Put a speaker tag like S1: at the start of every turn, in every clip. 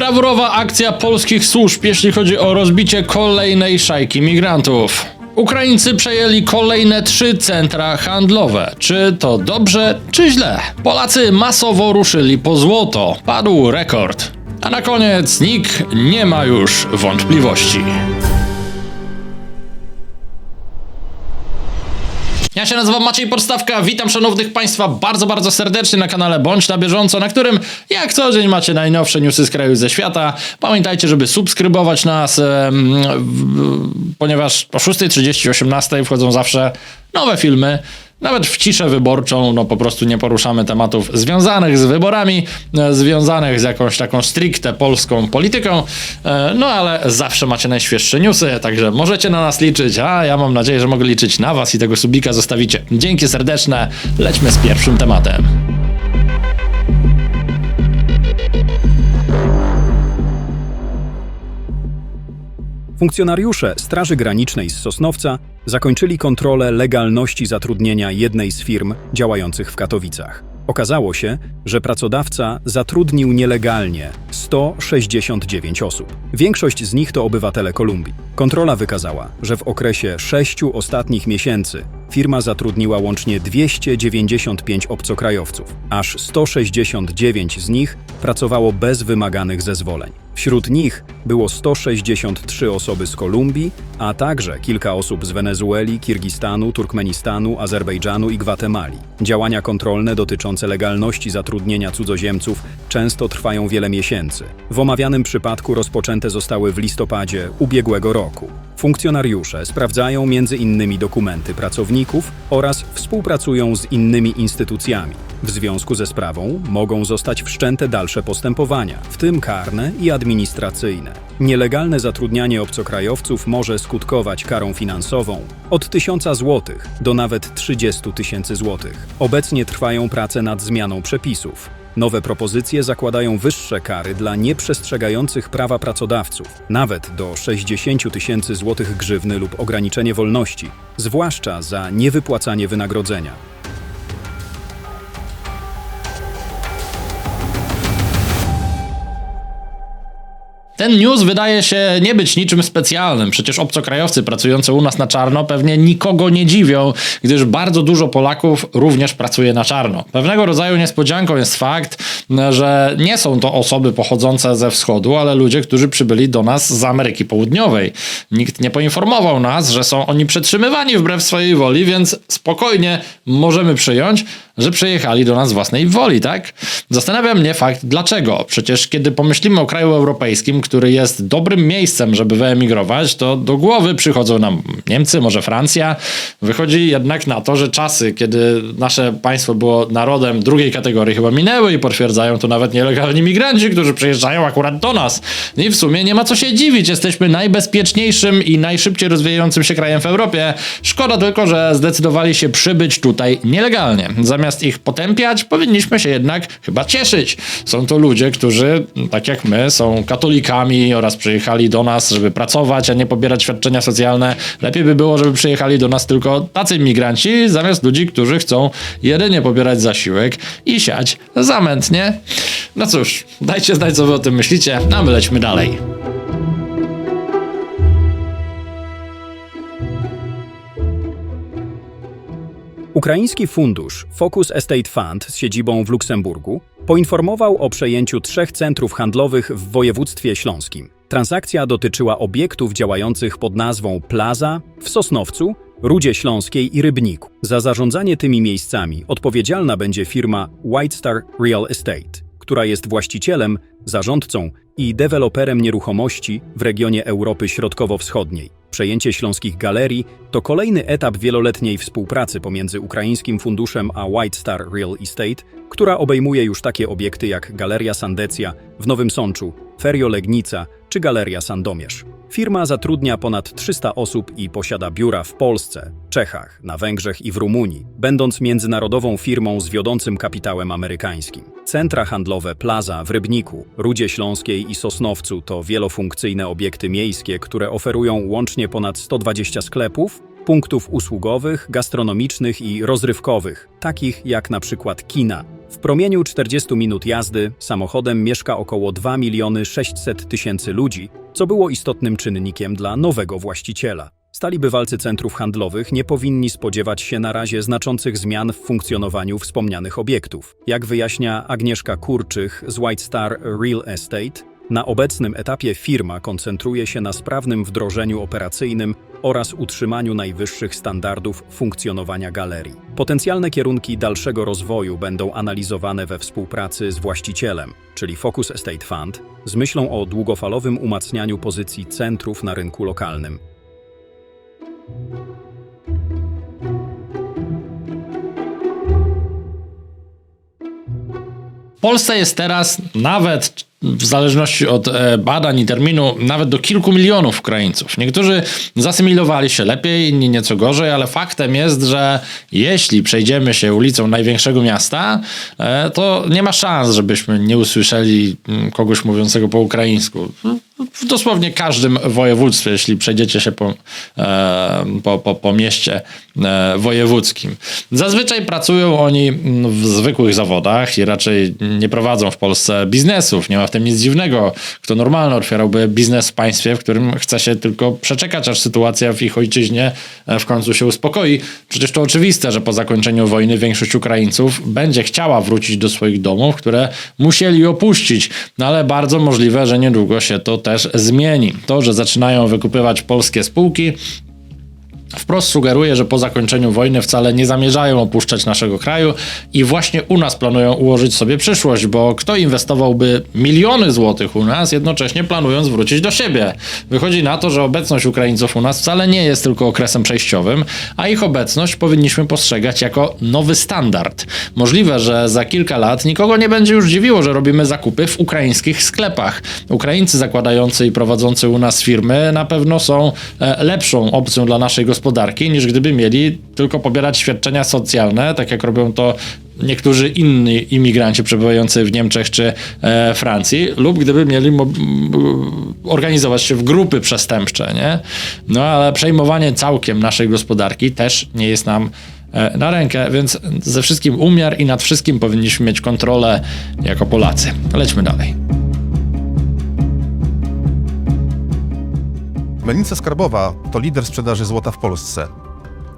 S1: Brawurowa akcja polskich służb, jeśli chodzi o rozbicie kolejnej szajki migrantów. Ukraińcy przejęli kolejne trzy centra handlowe. Czy to dobrze, czy źle? Polacy masowo ruszyli po złoto. Padł rekord. A na koniec nikt nie ma już wątpliwości. Ja się nazywam Maciej Podstawka, witam szanownych Państwa bardzo, bardzo serdecznie na kanale Bądź na bieżąco, na którym jak co dzień macie najnowsze newsy z kraju i ze świata. Pamiętajcie, żeby subskrybować nas, ponieważ o 6.30, 18.00 wchodzą zawsze nowe filmy. Nawet w ciszę wyborczą, no po prostu nie poruszamy tematów związanych z wyborami, e, związanych z jakąś taką stricte polską polityką, e, no ale zawsze macie najświeższe newsy, także możecie na nas liczyć, a ja mam nadzieję, że mogę liczyć na was i tego subika zostawicie. Dzięki serdeczne, lećmy z pierwszym tematem.
S2: Funkcjonariusze Straży Granicznej z Sosnowca zakończyli kontrolę legalności zatrudnienia jednej z firm działających w Katowicach. Okazało się, że pracodawca zatrudnił nielegalnie 169 osób. Większość z nich to obywatele Kolumbii. Kontrola wykazała, że w okresie sześciu ostatnich miesięcy firma zatrudniła łącznie 295 obcokrajowców. Aż 169 z nich pracowało bez wymaganych zezwoleń. Wśród nich było 163 osoby z Kolumbii, a także kilka osób z Wenezueli, Kirgistanu, Turkmenistanu, Azerbejdżanu i Gwatemali. Działania kontrolne dotyczące legalności zatrudnienia cudzoziemców często trwają wiele miesięcy. W omawianym przypadku rozpoczęte zostały w listopadzie ubiegłego roku. Funkcjonariusze sprawdzają innymi dokumenty pracowników oraz współpracują z innymi instytucjami. W związku ze sprawą mogą zostać wszczęte dalsze postępowania, w tym karne i administracyjne. Nielegalne zatrudnianie obcokrajowców może skutkować karą finansową od 1000 zł do nawet 30 000 tysięcy złotych. Obecnie trwają prace nad zmianą przepisów. Nowe propozycje zakładają wyższe kary dla nieprzestrzegających prawa pracodawców, nawet do 60 000 tysięcy złotych grzywny lub ograniczenie wolności, zwłaszcza za niewypłacanie wynagrodzenia.
S1: Ten news wydaje się nie być niczym specjalnym. Przecież obcokrajowcy pracujący u nas na czarno pewnie nikogo nie dziwią, gdyż bardzo dużo Polaków również pracuje na czarno. Pewnego rodzaju niespodzianką jest fakt, że nie są to osoby pochodzące ze wschodu, ale ludzie, którzy przybyli do nas z Ameryki Południowej. Nikt nie poinformował nas, że są oni przetrzymywani wbrew swojej woli, więc spokojnie możemy przyjąć, że przyjechali do nas własnej woli, tak? Zastanawia mnie fakt, dlaczego. Przecież kiedy pomyślimy o kraju europejskim, który jest dobrym miejscem, żeby wyemigrować, to do głowy przychodzą nam Niemcy, może Francja. Wychodzi jednak na to, że czasy, kiedy nasze państwo było narodem drugiej kategorii chyba minęły i potwierdzają to nawet nielegalni migranci, którzy przyjeżdżają akurat do nas. I w sumie nie ma co się dziwić, jesteśmy najbezpieczniejszym i najszybciej rozwijającym się krajem w Europie. Szkoda tylko, że zdecydowali się przybyć tutaj nielegalnie. Zamiast ich potępiać, powinniśmy się jednak chyba cieszyć. Są to ludzie, którzy, tak jak my, są katolikami oraz przyjechali do nas, żeby pracować, a nie pobierać świadczenia socjalne. Lepiej by było, żeby przyjechali do nas tylko tacy migranci, zamiast ludzi, którzy chcą jedynie pobierać zasiłek i siać zamętnie. No cóż, dajcie znać, co wy o tym myślicie, a my lećmy dalej.
S2: Ukraiński fundusz Focus Estate Fund z siedzibą w Luksemburgu poinformował o przejęciu trzech centrów handlowych w województwie śląskim. Transakcja dotyczyła obiektów działających pod nazwą Plaza w Sosnowcu, Rudzie Śląskiej i Rybniku. Za zarządzanie tymi miejscami odpowiedzialna będzie firma White Star Real Estate, która jest właścicielem, zarządcą i deweloperem nieruchomości w regionie Europy Środkowo-Wschodniej. Przejęcie śląskich galerii to kolejny etap wieloletniej współpracy pomiędzy ukraińskim funduszem a White Star Real Estate, która obejmuje już takie obiekty jak Galeria Sandecja w Nowym Sączu, Ferio Legnica czy Galeria Sandomierz. Firma zatrudnia ponad 300 osób i posiada biura w Polsce, Czechach, na Węgrzech i w Rumunii, będąc międzynarodową firmą z wiodącym kapitałem amerykańskim. Centra handlowe Plaza w Rybniku, Rudzie Śląskiej i Sosnowcu to wielofunkcyjne obiekty miejskie, które oferują łącznie ponad 120 sklepów, punktów usługowych, gastronomicznych i rozrywkowych, takich jak na przykład kina. W promieniu 40 minut jazdy samochodem mieszka około 2 miliony 600 tysięcy ludzi, co było istotnym czynnikiem dla nowego właściciela. Stali bywalcy centrów handlowych nie powinni spodziewać się na razie znaczących zmian w funkcjonowaniu wspomnianych obiektów. Jak wyjaśnia Agnieszka Kurczych z White Star Real Estate, na obecnym etapie firma koncentruje się na sprawnym wdrożeniu operacyjnym oraz utrzymaniu najwyższych standardów funkcjonowania galerii. Potencjalne kierunki dalszego rozwoju będą analizowane we współpracy z właścicielem, czyli Focus Estate Fund, z myślą o długofalowym umacnianiu pozycji centrów na rynku lokalnym.
S1: Polsce jest teraz nawet w zależności od e, badań i terminu, nawet do kilku milionów Ukraińców. Niektórzy zasymilowali się lepiej, inni nieco gorzej, ale faktem jest, że jeśli przejdziemy się ulicą największego miasta, e, to nie ma szans, żebyśmy nie usłyszeli mm, kogoś mówiącego po ukraińsku. W dosłownie każdym województwie, jeśli przejdziecie się po, e, po, po, po mieście e, wojewódzkim. Zazwyczaj pracują oni w zwykłych zawodach i raczej nie prowadzą w Polsce biznesów. Nie ma w tym nic dziwnego. Kto normalnie otwierałby biznes w państwie, w którym chce się tylko przeczekać, aż sytuacja w ich ojczyźnie e, w końcu się uspokoi. Przecież to oczywiste, że po zakończeniu wojny większość Ukraińców będzie chciała wrócić do swoich domów, które musieli opuścić. No ale bardzo możliwe, że niedługo się to też zmieni. To, że zaczynają wykupywać polskie spółki, wprost sugeruje, że po zakończeniu wojny wcale nie zamierzają opuszczać naszego kraju i właśnie u nas planują ułożyć sobie przyszłość, bo kto inwestowałby miliony złotych u nas, jednocześnie planując wrócić do siebie? Wychodzi na to, że obecność Ukraińców u nas wcale nie jest tylko okresem przejściowym, a ich obecność powinniśmy postrzegać jako nowy standard. Możliwe, że za kilka lat nikogo nie będzie już dziwiło, że robimy zakupy w ukraińskich sklepach. Ukraińcy zakładający i prowadzący u nas firmy na pewno są e, lepszą opcją dla naszej gospodarki gospodarki, niż gdyby mieli tylko pobierać świadczenia socjalne, tak jak robią to niektórzy inni imigranci przebywający w Niemczech czy e, Francji, lub gdyby mieli organizować się w grupy przestępcze, nie? No ale przejmowanie całkiem naszej gospodarki też nie jest nam e, na rękę, więc ze wszystkim umiar i nad wszystkim powinniśmy mieć kontrolę jako Polacy. Lećmy dalej.
S3: Mennica Skarbowa to lider sprzedaży złota w Polsce.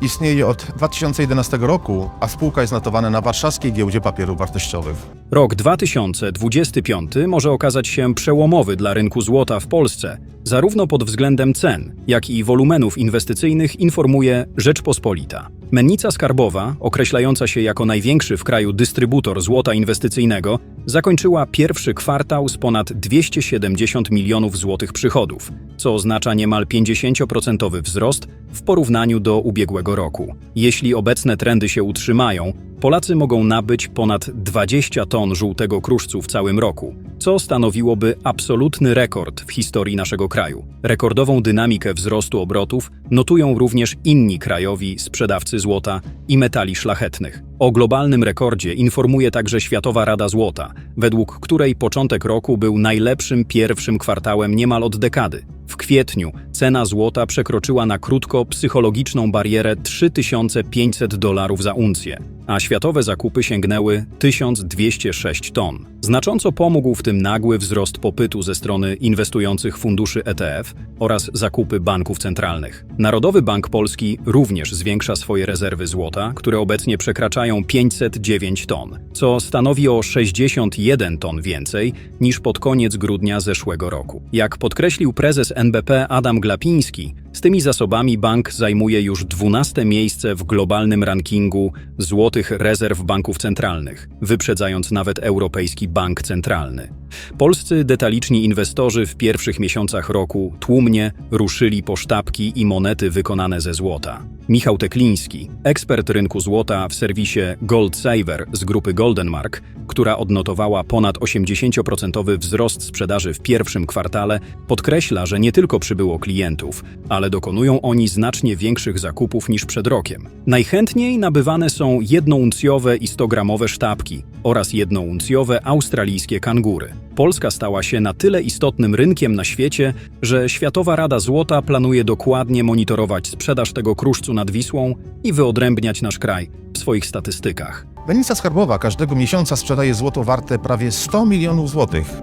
S3: Istnieje od 2011 roku, a spółka jest notowana na warszawskiej giełdzie papierów wartościowych.
S2: Rok 2025 może okazać się przełomowy dla rynku złota w Polsce, zarówno pod względem cen, jak i wolumenów inwestycyjnych, informuje Rzeczpospolita. Mennica Skarbowa, określająca się jako największy w kraju dystrybutor złota inwestycyjnego, zakończyła pierwszy kwartał z ponad 270 milionów złotych przychodów, co oznacza niemal 50% wzrost w porównaniu do ubiegłego roku. Jeśli obecne trendy się utrzymają, Polacy mogą nabyć ponad 20 ton żółtego kruszcu w całym roku, co stanowiłoby absolutny rekord w historii naszego kraju. Rekordową dynamikę wzrostu obrotów notują również inni krajowi sprzedawcy złota i metali szlachetnych. O globalnym rekordzie informuje także Światowa Rada Złota, według której początek roku był najlepszym pierwszym kwartałem niemal od dekady. W kwietniu cena złota przekroczyła na krótko psychologiczną barierę 3500 dolarów za uncję, a światowe zakupy sięgnęły 1206 ton. Znacząco pomógł w tym nagły wzrost popytu ze strony inwestujących funduszy ETF oraz zakupy banków centralnych. Narodowy Bank Polski również zwiększa swoje rezerwy złota, które obecnie przekraczają 509 ton, co stanowi o 61 ton więcej niż pod koniec grudnia zeszłego roku. Jak podkreślił prezes NBP Adam Glapiński, z tymi zasobami bank zajmuje już 12 miejsce w globalnym rankingu złotych rezerw banków centralnych, wyprzedzając nawet Europejski Bank Centralny. Polscy detaliczni inwestorzy w pierwszych miesiącach roku tłumnie ruszyli po sztabki i monety wykonane ze złota. Michał Tekliński, ekspert rynku złota w serwisie Gold Saver z grupy Goldenmark, która odnotowała ponad 80% wzrost sprzedaży w pierwszym kwartale, podkreśla, że nie tylko przybyło klientów, ale dokonują oni znacznie większych zakupów niż przed rokiem. Najchętniej nabywane są jednouncjowe i 100-gramowe sztabki oraz jednouncjowe australijskie kangury. Polska stała się na tyle istotnym rynkiem na świecie, że Światowa Rada Złota planuje dokładnie monitorować sprzedaż tego kruszcu nad Wisłą i wyodrębniać nasz kraj w swoich statystykach.
S3: Dennica Skarbowa każdego miesiąca sprzedaje złoto warte prawie 100 milionów złotych.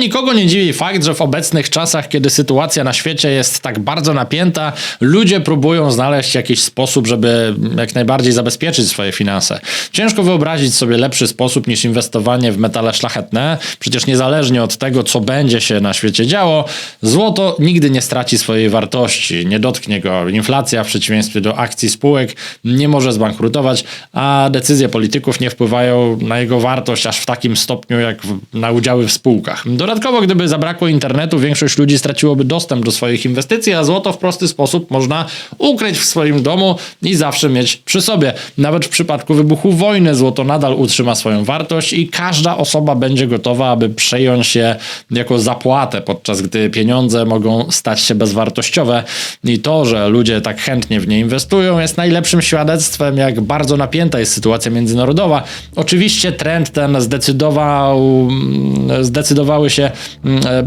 S1: Nikogo nie dziwi fakt, że w obecnych czasach, kiedy sytuacja na świecie jest tak bardzo napięta, ludzie próbują znaleźć jakiś sposób, żeby jak najbardziej zabezpieczyć swoje finanse. Ciężko wyobrazić sobie lepszy sposób niż inwestowanie w metale szlachetne. Przecież niezależnie od tego, co będzie się na świecie działo, złoto nigdy nie straci swojej wartości. Nie dotknie go inflacja w przeciwieństwie do akcji spółek, nie może zbankrutować, a decyzje polityków nie wpływają na jego wartość aż w takim stopniu jak na udziały w spółkach. Dodatkowo, gdyby zabrakło internetu, większość ludzi straciłoby dostęp do swoich inwestycji, a złoto w prosty sposób można ukryć w swoim domu i zawsze mieć przy sobie. Nawet w przypadku wybuchu wojny złoto nadal utrzyma swoją wartość i każda osoba będzie gotowa, aby przejąć je jako zapłatę, podczas gdy pieniądze mogą stać się bezwartościowe. I to, że ludzie tak chętnie w nie inwestują, jest najlepszym świadectwem, jak bardzo napięta jest sytuacja międzynarodowa. Oczywiście trend ten zdecydował, zdecydowały się mm, e,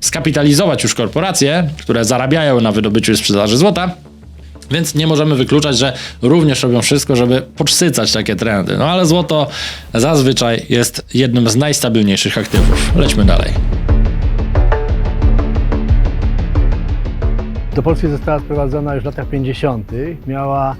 S1: skapitalizować już korporacje, które zarabiają na wydobyciu i sprzedaży złota. Więc nie możemy wykluczać, że również robią wszystko, żeby podsycać takie trendy. No ale złoto zazwyczaj jest jednym z najstabilniejszych aktywów. Lećmy dalej.
S4: Do Polski została sprowadzona już w latach 50. Miała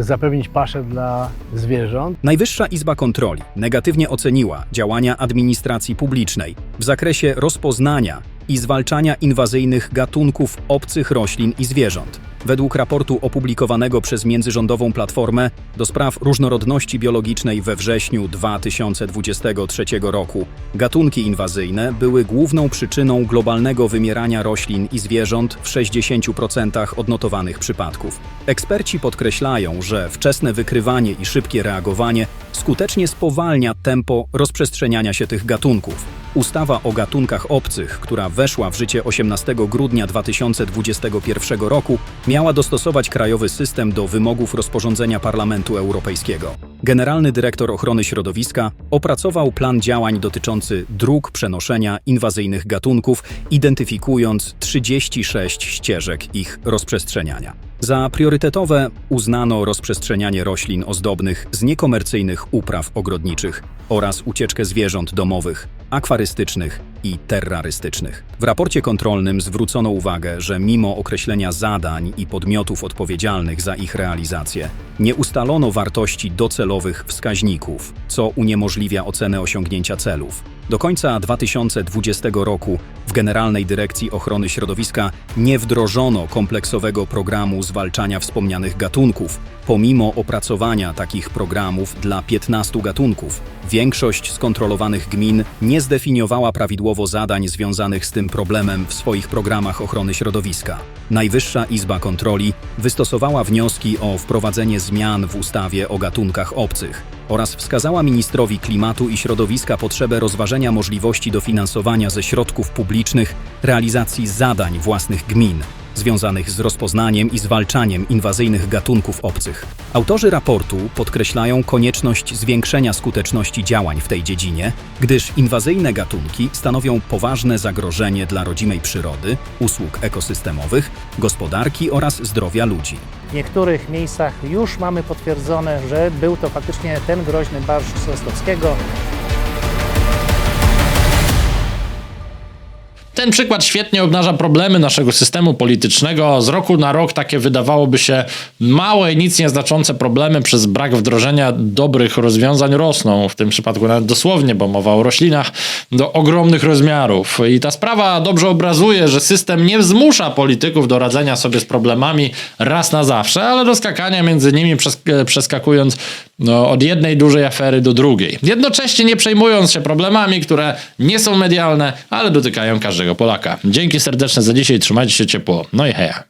S4: zapewnić paszę dla zwierząt.
S2: Najwyższa Izba Kontroli negatywnie oceniła działania administracji publicznej w zakresie rozpoznania i zwalczania inwazyjnych gatunków obcych roślin i zwierząt. Według raportu opublikowanego przez Międzyrządową Platformę do spraw różnorodności biologicznej we wrześniu 2023 roku, gatunki inwazyjne były główną przyczyną globalnego wymierania roślin i zwierząt w 60% odnotowanych przypadków. Eksperci podkreślają, że wczesne wykrywanie i szybkie reagowanie skutecznie spowalnia tempo rozprzestrzeniania się tych gatunków. Ustawa o gatunkach obcych, która weszła w życie 18 grudnia 2021 roku, miała dostosować krajowy system do wymogów rozporządzenia Parlamentu Europejskiego. Generalny dyrektor ochrony środowiska opracował plan działań dotyczący dróg przenoszenia inwazyjnych gatunków, identyfikując 36 ścieżek ich rozprzestrzeniania. Za priorytetowe uznano rozprzestrzenianie roślin ozdobnych z niekomercyjnych upraw ogrodniczych oraz ucieczkę zwierząt domowych, akwarystycznych i terrorystycznych. W raporcie kontrolnym zwrócono uwagę, że mimo określenia zadań i podmiotów odpowiedzialnych za ich realizację, nie ustalono wartości docelowych wskaźników, co uniemożliwia ocenę osiągnięcia celów. Do końca 2020 roku w Generalnej Dyrekcji Ochrony Środowiska nie wdrożono kompleksowego programu zwalczania wspomnianych gatunków, pomimo opracowania takich programów dla 15 gatunków. Większość skontrolowanych gmin nie zdefiniowała prawidłowo zadań związanych z tym problemem w swoich programach ochrony środowiska. Najwyższa Izba Kontroli wystosowała wnioski o wprowadzenie zmian w ustawie o gatunkach obcych oraz wskazała ministrowi klimatu i środowiska potrzebę rozważenia możliwości dofinansowania ze środków publicznych realizacji zadań własnych gmin związanych z rozpoznaniem i zwalczaniem inwazyjnych gatunków obcych. Autorzy raportu podkreślają konieczność zwiększenia skuteczności działań w tej dziedzinie, gdyż inwazyjne gatunki stanowią poważne zagrożenie dla rodzimej przyrody, usług ekosystemowych, gospodarki oraz zdrowia ludzi.
S5: W niektórych miejscach już mamy potwierdzone, że był to faktycznie ten groźny barszcz Sosnowskiego.
S1: Ten przykład świetnie obnaża problemy naszego systemu politycznego. Z roku na rok takie wydawałoby się małe i nic nieznaczące problemy przez brak wdrożenia dobrych rozwiązań rosną. W tym przypadku nawet dosłownie, bo mowa o roślinach, do ogromnych rozmiarów. I ta sprawa dobrze obrazuje, że system nie zmusza polityków do radzenia sobie z problemami raz na zawsze, ale do skakania między nimi przes- przeskakując no, od jednej dużej afery do drugiej. Jednocześnie nie przejmując się problemami, które nie są medialne, ale dotykają każdego Polaka. Dzięki serdeczne za dzisiaj, trzymajcie się ciepło. No i heja.